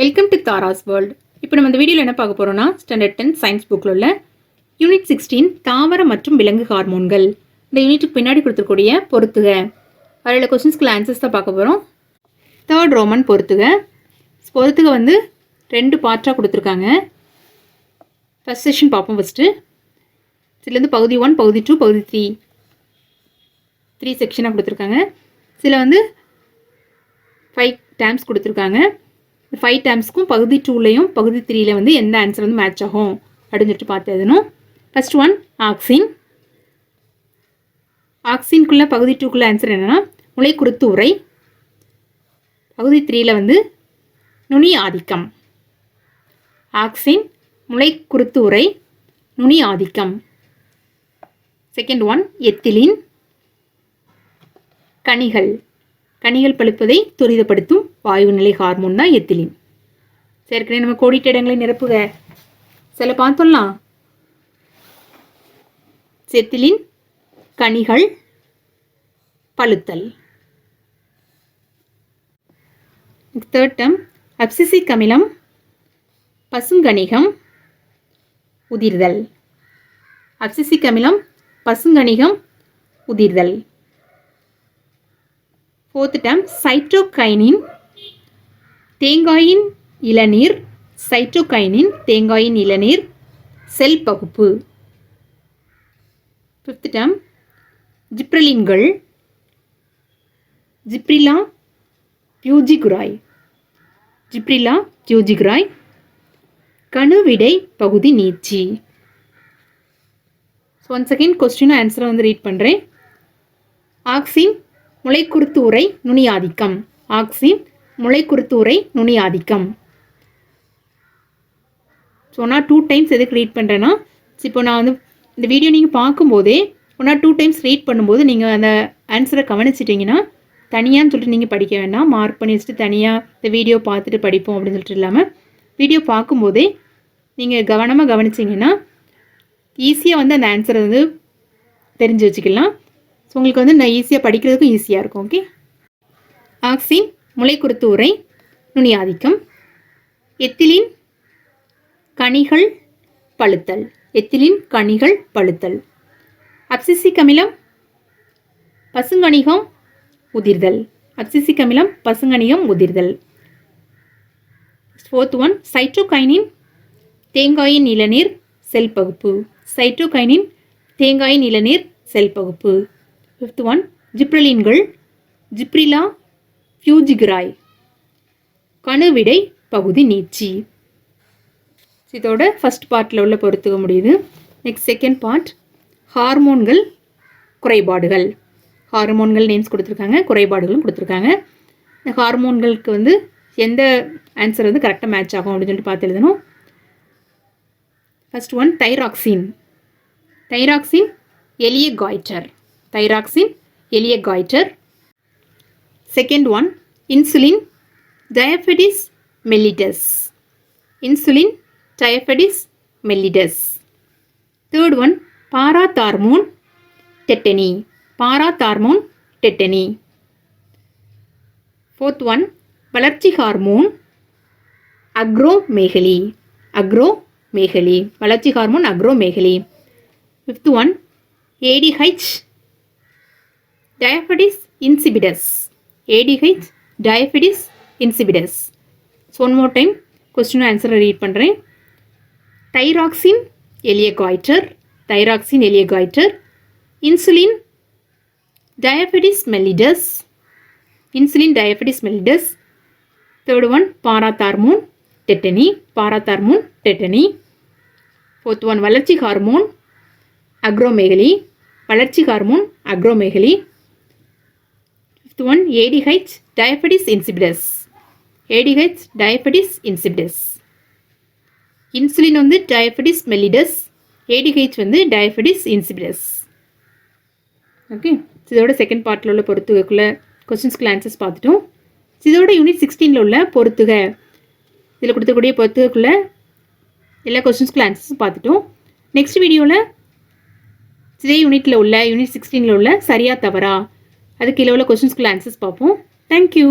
Welcome to Tara's world இப்போ நம்ம இந்த வீடியோவில் என்ன பார்க்க போகிறோம்னா ஸ்டாண்டர்ட் டென் சயின்ஸ் புக்கில் உள்ள யூனிட் சிக்ஸ்டீன் தாவர மற்றும் விலங்கு ஹார்மோன்கள் இந்த யூனிட்டுக்கு பின்னாடி கொடுத்துருக்கூடிய பொறுத்துக அதில் கொஸ்டின்ஸ்க்குள்ள ஆன்சர்ஸ் தான் பார்க்க போகிறோம் தேர்ட் ரோமன் பொறுத்துக பொறுத்துக வந்து ரெண்டு பார்ட்டாக கொடுத்துருக்காங்க. ஃபஸ்ட் செஷன் பார்ப்போம் ஃபஸ்ட்டு இதுலேருந்து பகுதி ஒன் பகுதி டூ பகுதி த்ரீ த்ரீ செக்ஷனாக கொடுத்துருக்காங்க. சில வந்து ஃபைவ் டேம்ஸ் கொடுத்துருக்காங்க. ஃபைவ் டைம்ஸ்க்கும் பகுதி டூலையும் பகுதி த்ரீல வந்து எந்த ஆன்சர் வந்து மேட்ச் ஆகும்? அப்படின்னு சொல்லிட்டு பார்த்து எழுதணும். ஃபர்ஸ்ட் ஒன் ஆக்சின் ஆக்சின்குள்ளே பகுதி டூக்குள்ளே ஆன்சர் என்னென்னா முளை குருத்து உரை பகுதி த்ரீல வந்து நுனி ஆதிக்கம். ஆக்சின் முளை குருத்து உரை நுனி ஆதிக்கம். Second one ethylene. கனிகள். கனிகள் பழுப்பதை துரிதப்படுத்தும் வாயுநிலை ஹார்மோன் தான் எத்திலின். ஏற்கனவே நம்ம கோடிட்ட இடங்களை நிரப்புக. சில பார்த்தோம்லாம் செத்திலின் கனிகள் பழுத்தல். தேர்ட்டம் அப்சிசிக் அமிலம் பசுங்கணிகம் உதிர்தல். அப்சிசிக் அமிலம் பசுங்கணிகம் உதிர்தல். ஃபோர்த் டேம் சைட்டோகைனின் தேங்காயின் இளநீர் சைட்டோகைனின் தேங்காயின் இளநீர் செல் பகுப்பு. ஃபிஃப்த் டம் ஜிப்ரலின்கள் ஜிப்ரிலா பியூஜிகுராய். ஜிப்ரிலா பியூஜிகுராய் கணுவிடை பகுதி நீச்சி. ஸோ ஒன் செகண்ட் கொஸ்டின் ஆன்சரை வந்து ரீட் பண்ணுறேன் ஆக்சின் முளைக்குருத்து உரை நுனி ஆதிக்கம் ஆக்சின் முளைக்குருத்து உரை நுனி ஆதிக்கம் ஸோ நான் டூ டைம்ஸ் எதுக்கு ரீட் பண்ணுறேன்னா இப்போ நான் வந்து இந்த வீடியோ நீங்கள் பார்க்கும்போதே ஒன்றா டூ டைம்ஸ் ரீட் பண்ணும்போது நீங்கள் அந்த ஆன்சரை கவனிச்சிட்டிங்கன்னா தனியான்னு சொல்லிட்டு நீங்கள் படிக்க வேண்டாம். மார்க் பண்ணி வச்சுட்டு தனியாக இந்த வீடியோ பார்த்துட்டு படிப்போம் அப்படின்னு சொல்லிட்டு இல்லாமல் வீடியோ பார்க்கும்போதே நீங்கள் கவனமாக கவனிச்சிங்கன்னா ஈஸியாக வந்து அந்த ஆன்சரை வந்து தெரிஞ்சு வச்சுக்கலாம். ஸோ உங்களுக்கு வந்து நான் ஈஸியாக படிக்கிறதுக்கும் ஈஸியாக இருக்கும் ஓகே ஆக்சின் முளைக்குருத்து உரை நுனி ஆதிக்கம் எத்திலின் கனிகள் பழுத்தல் எத்திலின் கனிகள் பழுத்தல். அப்சிசிக் அமிலம் பசுங்கணிகம் உதிர்தல். அப்சிசிக் அமிலம் பசுங்கணிகம் உதிர்தல். ஃபோர்த் ஒன் சைட்ரோகைனின் தேங்காயின் இளநீர் செல் பகுப்பு. சைட்ரோகைனின் தேங்காயின் இளநீர் செல் பகுப்பு. ஃபிஃப்த் ஒன் ஜிப்ரலின்கள் ஜிப்ரிலா ஃபியூஜிகிராய் கணுவிடை பகுதி நீச்சி. இதோட ஃபஸ்ட் பார்ட்டில் உள்ள பொறுத்துக்க முடியுது. நெக்ஸ்ட் செகண்ட் பார்ட் ஹார்மோன்கள் குறைபாடுகள். ஹார்மோன்கள் நேம்ஸ் கொடுத்துருக்காங்க குறைபாடுகளும் கொடுத்துருக்காங்க. இந்த ஹார்மோன்களுக்கு வந்து எந்த ஆன்சர் வந்து கரெக்டாக மேட்ச் ஆகும் அப்படின்னு சொல்லிட்டு பார்த்து எழுதணும். ஃபஸ்ட் ஒன் தைராக்சின் தைராக்சின் எளிய காய்ச்சர் தைராக்சின் எளிய goitre second one insulin diabetes mellitus insulin diabetes mellitus third one parathormone tetany parathormone tetany fourth one வளர்ச்சி ஹார்மோன் அக்ரோமேகலி அக்ரோமேகலி வளர்ச்சி hormone acromegaly fifth one ADH diabetes insipidus ADH diabetes insipidus so one more time question ஆன்சரை read பண்ணுறேன் thyroxine எளிய thyroxine எளிய insulin diabetes mellitus insulin diabetes mellitus third one parathormone tetany parathormone tetany fourth one வளர்ச்சி hormone acromegaly வளர்ச்சி hormone acromegaly one ADH diabetes insipidus ADH diabetes insipidus insulin வந்து diabetes mellitus ADH வந்து diabetes insipidus okay இதோட second பார்ட்டில் உள்ள பொறுத்துகக்குள்ள கொஸ்டின்ஸ்க்கு answers பார்த்துட்டோம். இதோட unit சிக்ஸ்டீனில் உள்ள பொறுத்துக. இதில் கொடுத்தக்கூடிய பொறுத்துகக்குள்ள எல்லா கொஸ்டின்ஸ்க்கு ஆன்சர்ஸும் பார்த்துட்டோம். நெக்ஸ்ட் வீடியோவில் இதே யூனிட்டில் உள்ள யூனிட் சிக்ஸ்டீனில் உள்ள சரியா தவறா? அதுக்கு கீழே உள்ள கொஸ்டின்ஸ்க்கு ஆன்சர்ஸ் பார்ப்போம். தேங்க்யூ